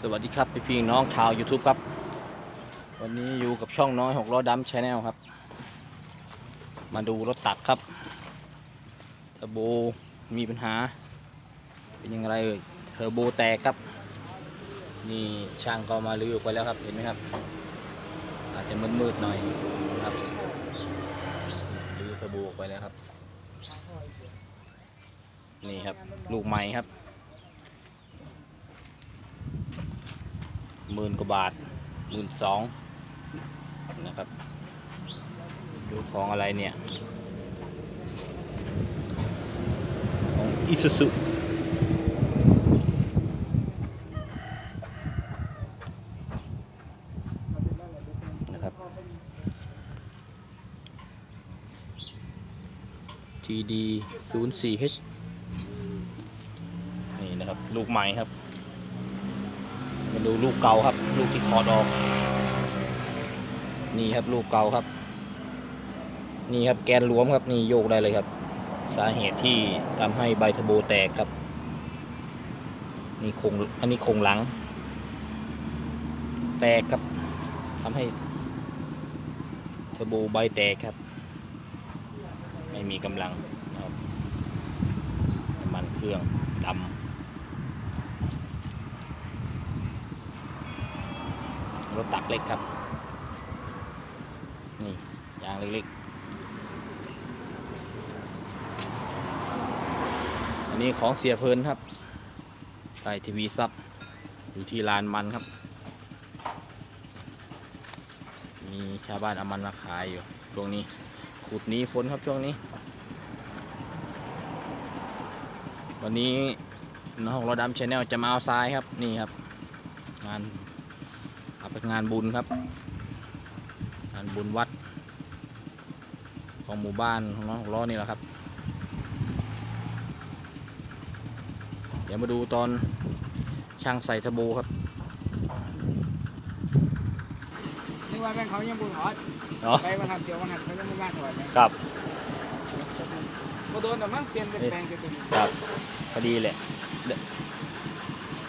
สวัสดีครับพี่พี่น้องชาว YouTube ครับ วันนี้อยู่กับช่องน้อยหกล้อดำชแนลครับ มาดูรถตักครับเทอร์โบมีปัญหา เป็นยังไงเอ่ยเทอร์โบแตกครับ นี่ช่างก็มาลื้อออกไปแล้วครับเห็นไหมครับ อาจจะมืดๆหน่อยครับลื้อเทอร์โบออกไปแล้วครับ นี่ครับลูกใหม่ครับ หมื่นกว่าบาทหมื่นสองนะครับ ดูของอะไรเนี่ยของอิซูซุนะครับ GD 0 4 H นี่นะครับ ลูกใหม่ครับ ดูลูกเก่าครับ ลูกที่ถอดออก นี่ครับลูกเก่าครับ นี่ครับแกนรวมครับนี่โยกได้เลยครับ สาเหตุที่ทำให้ใบเทอร์โบแตกครับ นี่คงอันนี้คงหลัง แตกครับทำให้เทอร์โบใบแตกครับ ไม่มีกำลังนะครับมันเครื่องดำ รถตักเล็กครับ นี่ยางเล็กๆ อันนี้ของเสียเพลินครับใต้ทีวีซับอยู่ที่ลานมันครับ มีชาวบ้านเอามันมาขายอยู่ช่วงนี้ขุดหนี้ฝนครับช่วงนี้ วันนี้น้องเราดำชาแนลจะมาเอาทรายครับนี่ครับงาน เอาไปงานบุญครับ งานบุญวัด ของหมู่บ้านของน้องหกล้อนี่แหละครับ เดี๋ยวมาดูตอนช่างใส่ทะโบครับนี่ว่าแม่งเขายังบุญหอดเนาะไปมาทำเกี่ยวมาหัดเขายังไม่มาถอดเลยครับมาโดนแต่มั่งเปลี่ยนเป็นแปลงเป็นตัวนี้ครับพอดีแหละ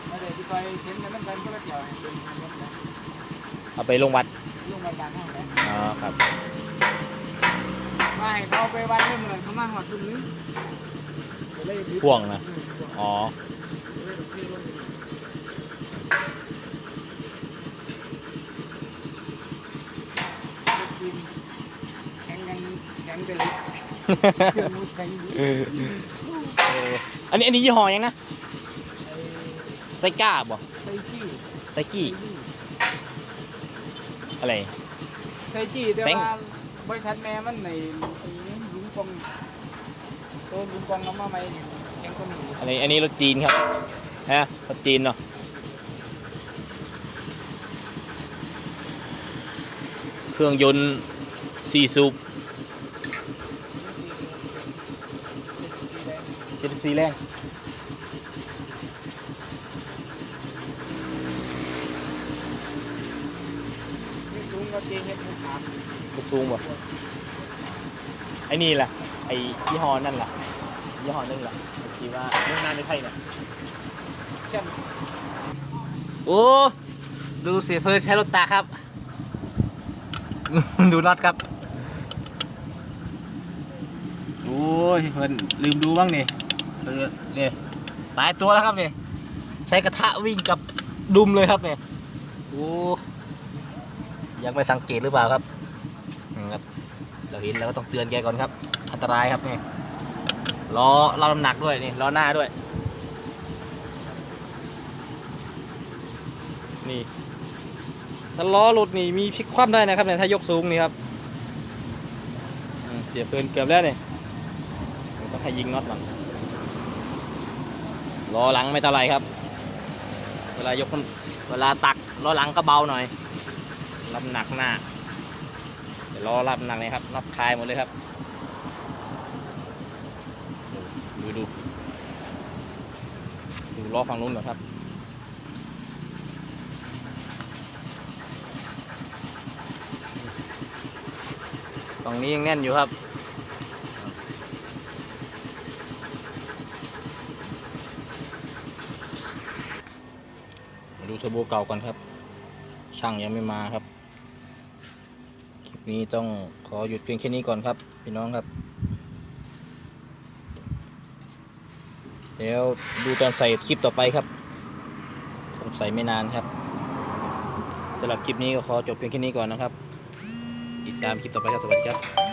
มาเลยที่ซอยเห็นกันน้ำกันก็ละเกี่ยวให้ เป็นทางรถนะเอาไปลงวัดลุงมาบ้านห้องเลยอ๋อครับมาให้เขาไปวันเริ่มเลยเขามาหอดทุ่มนึงก็เลยดึกพ่วงนะ อืมพ่วงอ๋อก็เลยดึกที่รถกินแข่งกันแข่งไปเลยเครื่องมือแข่งอยู่เอออันนี้อันนี้ยี่ห้อยังนะไซก้าบ่ไซจี้ไซกี้ อะไรไซจี้แต่เซ็ง ว่าบริษัทแม่มันในไอ้ลุงปองตัวลุงปองเอามาใหม่เนี่ยแข่งก็มีอันนี้อันนี้รถจีนครับฮะรถจีนเนาะเครื่องยนต์สี่สูบเจ็ดสิบสี่แรง ลุง ก็เจ๊เฮ็ดให้ถามลูกซูงบ่ไอ้นี่ล่ะ ไอ้ยี่ห้อนั่นล่ะยี่ห้อนั่นล่ะที่ว่าเรื่องงานในไทยเนี่ยเช่นโอ้ดูเสียเพลินใช้รถตาครับ ดูน็อตครับโอ้ยเพิ่นลืมดูบ้างนี่เออเนี่ยตายตัวแล้วครับเนี่ยใช้กระทะวิ่งกับดุมเลยครับเนี่ยโอ้ ยังไม่สังเกตหรือเปล่าครับครับ เราเห็นแล้วก็ต้องเตือนแกก่อนครับ อันตรายครับนี่ล้อล้อน้ำหนักด้วยนี่ล้อหน้าด้วย นี่ถ้าล้อหลุดนี่มีพลิกคว่ำได้นะครับเนี่ยถ้ายกสูงนี่ครับอืมเสียปืนเกือบแล้วเนี่ยต้องให้ยิงน็อตมันล้อหลังไม่เท่าไรครับ เวลายกมันเวลาตักล้อหลังก็เบาหน่อย รับหนักหน้า เดี๋ยวล้อรับหนักเลยครับน็อตคลายหมดเลยครับ ดูดูดูล้อฝั่งนู้นก่อนครับตรงนี้ยังแน่นอยู่ครับมาดูเทอร์โบเก่าก่อนครับ ช่างยังไม่มาครับ นี้ต้องขอหยุดเพียงแค่นี้ก่อนครับ พี่น้องครับ เดี๋ยวดูตอนใส่คลิปต่อไปครับคงใส่ไม่นานครับสำหรับคลิปนี้ก็ขอจบเพียงแค่นี้ก่อนนะครับ ติดตามคลิปต่อไปครับ สวัสดีครับ